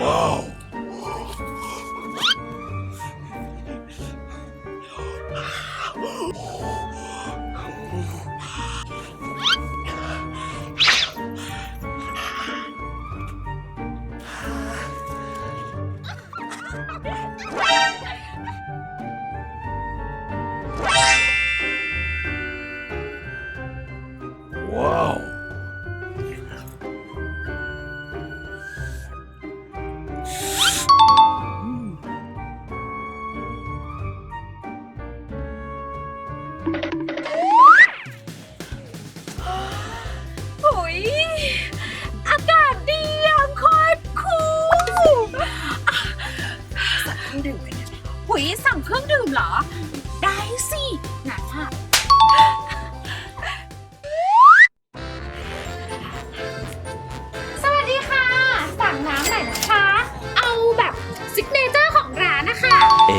หุ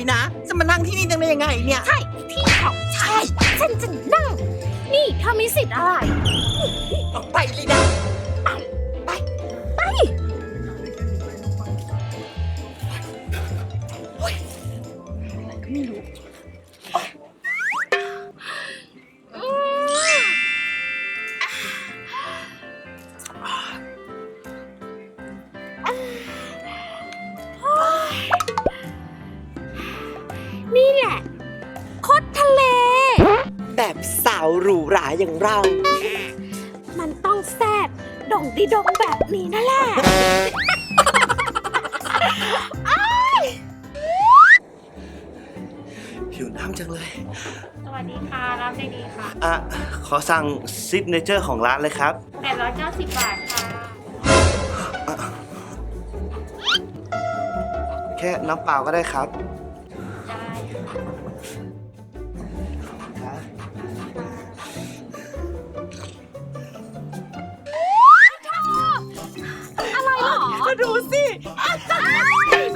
เลยนะ จะมานั่งที่นี่ได้ยังไงเนี่ย ใช่ ที่ของฉันฉันจะนั่ง นี่เธอมีสิทธิ์อะไร ออกไปเลยนะ หรูหราอย่างเรา มันต้องแซดดงดีดงแบบนี้นั่นแหละหิวน้ำจังเลย สวัสดีค่ะรับได้ดีค่ะอะ ขอสั่งซิกเนเจอร์ของร้านเลยครับ 890 บาทค่ะ แค่น้ำเปล่าก็ได้ครับ ดูสิ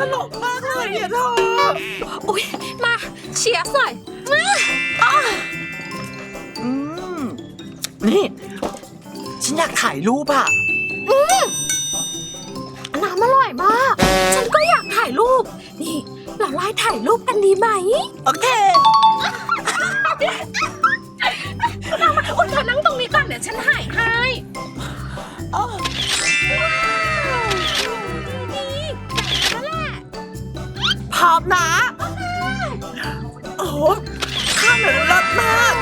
ตลกมากเลยเนี่ยเธออุ้ยมาเชียร์หน่อยมาอืมนี่ ฉันอยากถ่ายรูปอะน้ำอร่อยมาก ฉันก็อยากถ่ายรูป นี่ เราไล่ถ่ายรูปกันดีไหม โอเค ร้อมนะ โอ้โหข้ามเลยรัดมาก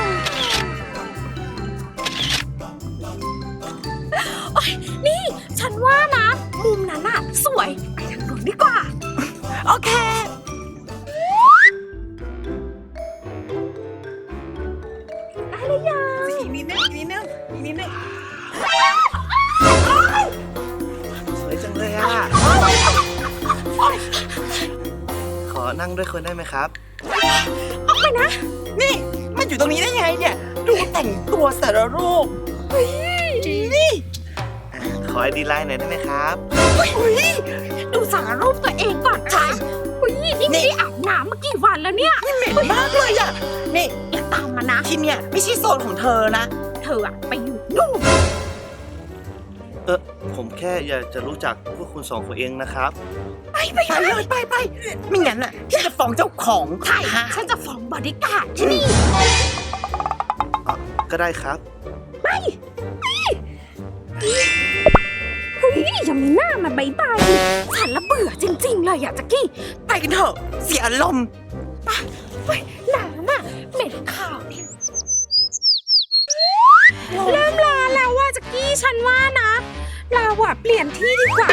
โอ๊ยนี่ ฉันว่านะ มุมนั้นอะสวย นั่งด้วยคนได้ไหมครับ ออกไปนะ นี่มันอยู่ตรงนี้ได้ยังไงเนี่ย ดูแต่งตัวสารรูปนี่อะขขอไอดีไลน์หน่อยได้ไหมครับดูสารรูปตัวเองก่อนค่ะหุยนี่ไม่ได้อาบน้ำมากี่วันแล้วเนี่ยเหม็นมากเลยอะ นี่อย่าตามมานะ ที่เนี่ยไม่ใช่โซนของเธอนะ เธออะไปอยู่นู่น เออผมแค่อยากจะรู้จักพวกคุณสองคนเองนะครับ ไปไปไปเลยไปไปไม่งั้นอะพี่จะฟ้องเจ้าของใช่ฉันจะฟ้องบอดี้การ์ดที่นี่ ก็ได้ครับเฮ้ยอย่ามีหน้ามาใบใบายฉันละเบื่อจริง ๆ เลยอยากจะกี้ไปกันเถอะเสียอารมณ์เฮ้ยหนาน่ะเหม็นข่าวเริ่มลาแล้วว่าจะกี้ฉันว่านะ เราอะเปลี่ยนที่ดีกว่า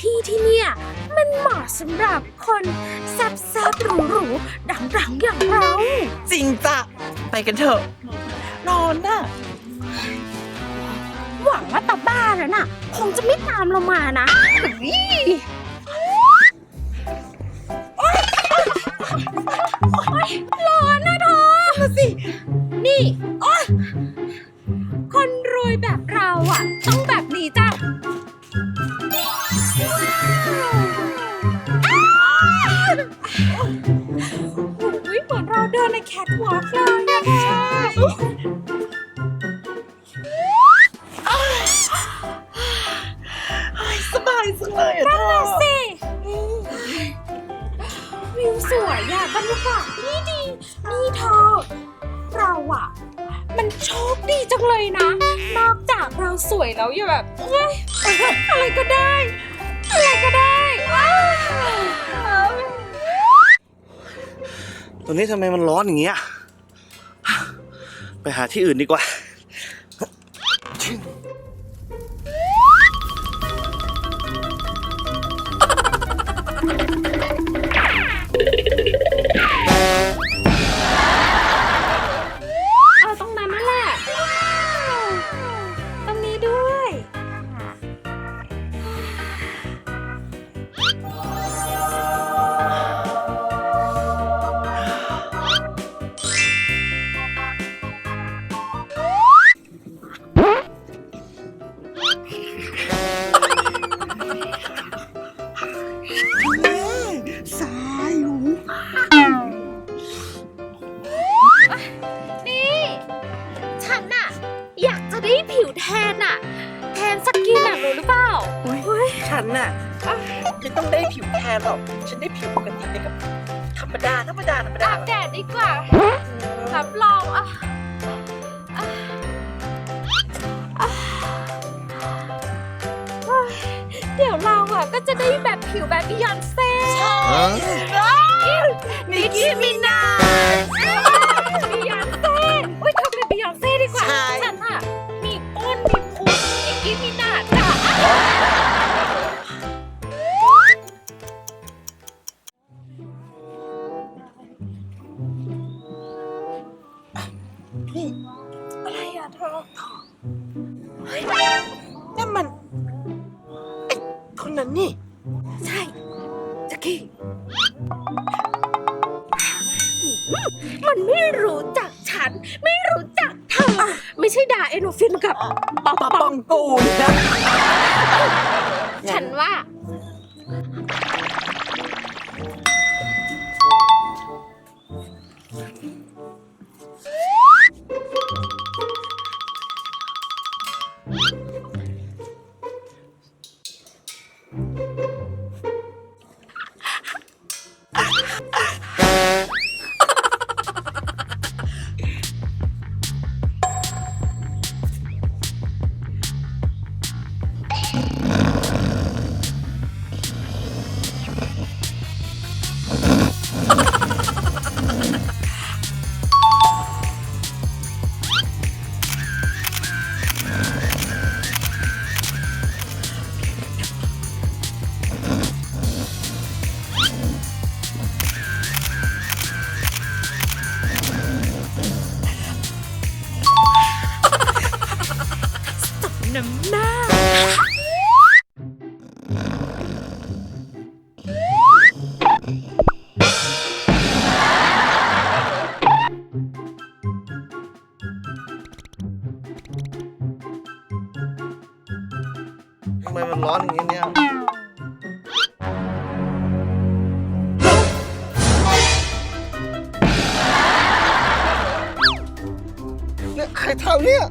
ที่ที่เนี่ยมันเหมาะสำหรับคนแซ่บๆหรูๆดังๆอย่างเรา จริงจ้ะไปกันเถอะร้อนน่ะ หวังว่าตาบ้าแล้วน่ะ คงจะไม่ตามเรามานะเฮ้ยโอ๊ยร้อนนะเธอสิ นี่ โอ๊ย คนรวยแบบเราอะ ต้องแบบนี้จ้ะ สวยอะบรรยากาศดีดีนี่เธอ เราอะมันโชคดีจังเลยนะ นอกจากเราสวยแล้วอย่าแบบเอ้ยอะไรก็ได้ อะไรก็ได้ว้าวตรงนี้ทำไมมันร้อนอย่างเงี้ย ไปหาที่อื่นดีกว่าเอา แทนหรอกฉันได้ผิวปกติเลยกับธรรมดาธรรมดาธรรมดาอาบแดดดีกว่ารับรองอะอะอะเฮ้ยเดี๋ยวเราอะก็จะได้แบบผิวแบบบิยอนเซ่นิกกี้มินา นนั้นนี่ ใช่จักกี้มันไม่รู้จักฉัน ไม่รู้จักเธอไม่ใช่ดาเอโนฟินกับปอปปะอปปอองงกูนะ ทำไมมันร้อนอย่างนี้เนี่ย เนี่ยใครทำเนี่ย